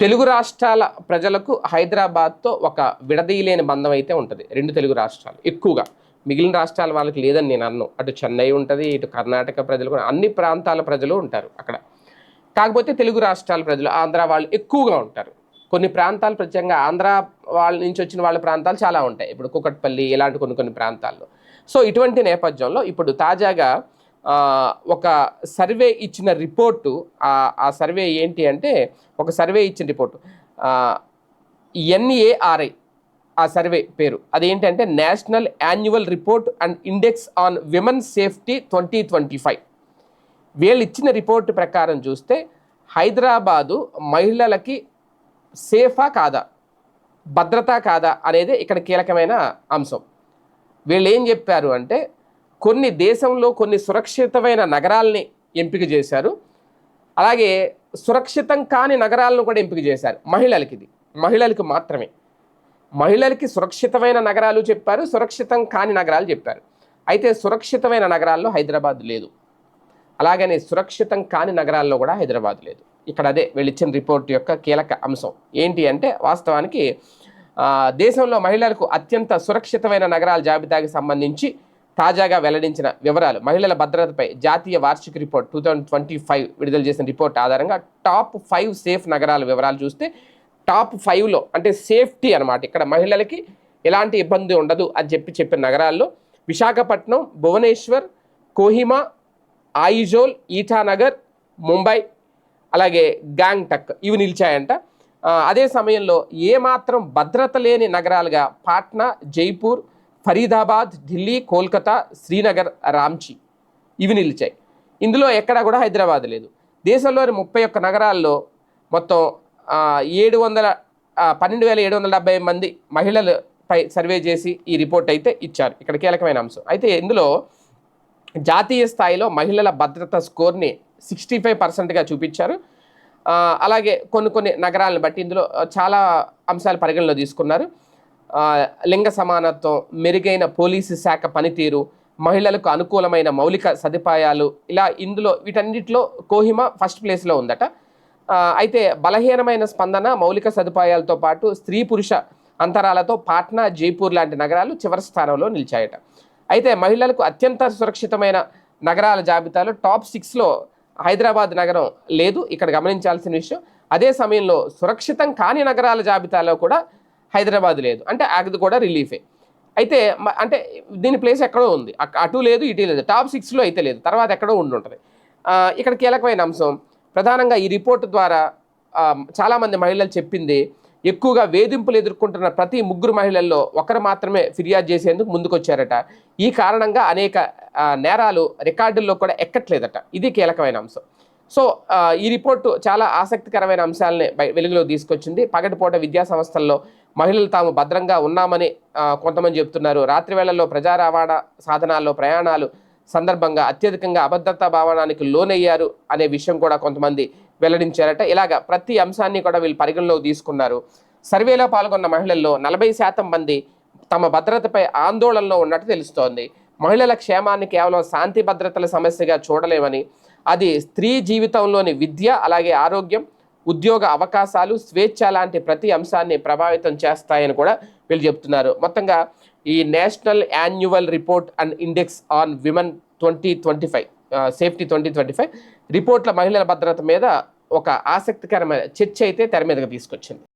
తెలుగు రాష్ట్రాల ప్రజలకు హైదరాబాద్తో ఒక విడదీయలేని బంధం అయితే ఉంటుంది. రెండు తెలుగు రాష్ట్రాలు ఎక్కువగా. మిగిలిన రాష్ట్రాల వాళ్ళకి లేదని నేను అన్ను. అటు చెన్నై ఉంటుంది ఇటు కర్ణాటక ప్రజలు కూడా అన్ని ప్రాంతాల ప్రజలు ఉంటారు అక్కడ. కాకపోతే తెలుగు రాష్ట్రాల ప్రజలు ఆంధ్ర వాళ్ళు ఎక్కువగా ఉంటారు. కొన్ని ప్రాంతాలు ప్రత్యేకంగా ఆంధ్ర వాళ్ళ నుంచి వచ్చిన వాళ్ళ ప్రాంతాలు చాలా ఉంటాయి. ఇప్పుడు కుకట్పల్లి ఇలాంటి కొన్ని కొన్ని ప్రాంతాల్లో. సో ఇటువంటి నేపథ్యంలో ఇప్పుడు తాజాగా ఒక సర్వే ఇచ్చిన రిపోర్టు ఆ- సర్వే ఏంటి అంటే ఒక సర్వే ఇచ్చిన రిపోర్టు. ఎన్ఏఆర్ఐ ఆ సర్వే పేరు. అదేంటంటే national annual report and index on women safety twenty twenty five. వీళ్ళు ఇచ్చిన రిపోర్టు ప్రకారం చూస్తే హైదరాబాదు మహిళలకి సేఫా కాదా భద్రత కాదా అనేది ఇక్కడ కీలకమైన అంశం. వీళ్ళు ఏం చెప్పారు అంటే కొన్ని దేశంలో కొన్ని సురక్షితమైన నగరాల్ని ఎంపిక చేశారు. అలాగే సురక్షితం కాని నగరాలను కూడా ఎంపిక చేశారు. మహిళలకి ఇది. మహిళలకి మాత్రమే. మహిళలకి సురక్షితమైన నగరాలు చెప్పారు సురక్షితం కాని నగరాలు చెప్పారు. అయితే సురక్షితమైన నగరాల్లో హైదరాబాద్ లేదు. అలాగనే సురక్షితం కాని నగరాల్లో కూడా హైదరాబాద్ లేదు. ఇక్కడ అదే వెళ్ళిచ్చిన రిపోర్ట్ యొక్క కీలక అంశం. ఏంటి అంటే వాస్తవానికి దేశంలో మహిళలకు అత్యంత సురక్షితమైన నగరాల జాబితాకి సంబంధించి తాజాగా వెల్లడించిన వివరాలు. మహిళల భద్రతపై జాతీయ వార్షిక report two thousand twenty five విడుదల చేసిన రిపోర్ట్ ఆధారంగా టాప్ ఫైవ్ సేఫ్ నగరాల వివరాలు చూస్తే టాప్ ఫైవ్లో అంటే సేఫ్టీ అనమాట ఇక్కడ మహిళలకి ఎలాంటి ఇబ్బంది ఉండదు అని చెప్పి చెప్పిన నగరాల్లో విశాఖపట్నం భువనేశ్వర్ కోహిమా ఆయిజోల్ ఈటానగర్ ముంబై అలాగే గ్యాంగ్టక్ ఇవి నిలిచాయంట. అదే సమయంలో ఏమాత్రం భద్రత లేని నగరాలుగా పాట్నా జైపూర్ ఫరీదాబాద్ ఢిల్లీ కోల్కతా శ్రీనగర్ రాంచీ ఇవి నిలిచాయి. ఇందులో ఎక్కడా కూడా హైదరాబాద్ లేదు. దేశంలోని ముప్పై ఒక్క నగరాల్లో మొత్తం ఏడు వందల పన్నెండు వేల ఏడు వందల డెబ్బై మంది మహిళలపై సర్వే చేసి ఈ రిపోర్ట్ అయితే ఇచ్చారు. ఇక్కడ కీలకమైన అంశం. అయితే ఇందులో జాతీయ స్థాయిలో మహిళల భద్రత స్కోర్ని సిక్స్టీ ఫైవ్ పర్సెంట్గా చూపించారు. అలాగే కొన్ని కొన్ని నగరాలను బట్టి ఇందులో చాలా అంశాలు పరిగణలో తీసుకున్నారు. లింగ సమానత్వం మెరుగైన పోలీసు శాఖ పనితీరు మహిళలకు అనుకూలమైన మౌలిక సదుపాయాలు ఇలా ఇందులో వీటన్నిటిలో కోహిమా ఫస్ట్ ప్లేస్లో ఉందట. అయితే బలహీనమైన స్పందన మౌలిక సదుపాయాలతో పాటు స్త్రీ పురుష అంతరాలతో పాట్నా జైపూర్ లాంటి నగరాలు చివరి స్థానంలో నిలిచాయట. అయితే మహిళలకు అత్యంత సురక్షితమైన నగరాల జాబితాలో టాప్ సిక్స్లో హైదరాబాద్ నగరం లేదు ఇక్కడ గమనించాల్సిన విషయం. అదే సమయంలో సురక్షితం కాని నగరాల జాబితాలో కూడా హైదరాబాద్ లేదు. అంటే అది కూడా రిలీఫే. అయితే అంటే దీని ప్లేస్ ఎక్కడో ఉంది. అటు లేదు ఇటు లేదు. టాప్ సిక్స్లో అయితే లేదు. తర్వాత ఎక్కడో ఉండి ఉంటుంది ఇక్కడ కీలకమైన అంశం ప్రధానంగా ఈ రిపోర్ట్ ద్వారా చాలామంది మహిళలు చెప్పింది ఎక్కువగా వేధింపులు ఎదుర్కొంటున్న ప్రతి ముగ్గురు మహిళల్లో ఒకరు మాత్రమే ఫిర్యాదు చేసేందుకు ముందుకొచ్చారట. ఈ కారణంగా అనేక నేరాలు రికార్డుల్లో కూడా ఎక్కట్లేదట. ఇది కీలకమైన అంశం. సో ఈ రిపోర్టు చాలా ఆసక్తికరమైన అంశాలని వెలుగులో తీసుకొచ్చింది. పగటిపూట విద్యా సంస్థల్లో మహిళలు తాము భద్రంగా ఉన్నామని కొంతమంది చెప్తున్నారు రాత్రి వేళల్లో ప్రజా రవాణా సాధనాల్లో ప్రయాణాలు సందర్భంగా అత్యధికంగా అభద్రతా భావనానికి లోనయ్యారు అనే విషయం కూడా కొంతమంది వెల్లడించారట. ఇలాగ ప్రతి అంశాన్ని కూడా వీళ్ళు పరిగణలోకి తీసుకున్నారు. సర్వేలో పాల్గొన్న మహిళల్లో నలభై శాతం మంది తమ భద్రతపై ఆందోళనలో ఉన్నట్టు తెలుస్తోంది. మహిళల క్షేమాన్ని కేవలం శాంతి భద్రతల సమస్యగా చూడలేమని అది స్త్రీ జీవితంలోని విద్య అలాగే ఆరోగ్యం ఉద్యోగ అవకాశాలు స్వేచ్ఛ లాంటి ప్రతి అంశాన్ని ప్రభావితం చేస్తాయని కూడా వీళ్ళు చెప్తున్నారు. మొత్తంగా ఈ national annual report and index on women twenty twenty five safety twenty twenty five రిపోర్ట్ల మహిళల భద్రత మీద ఒక ఆసక్తికరమైన చర్చ అయితే తెర మీదకి తీసుకొచ్చింది.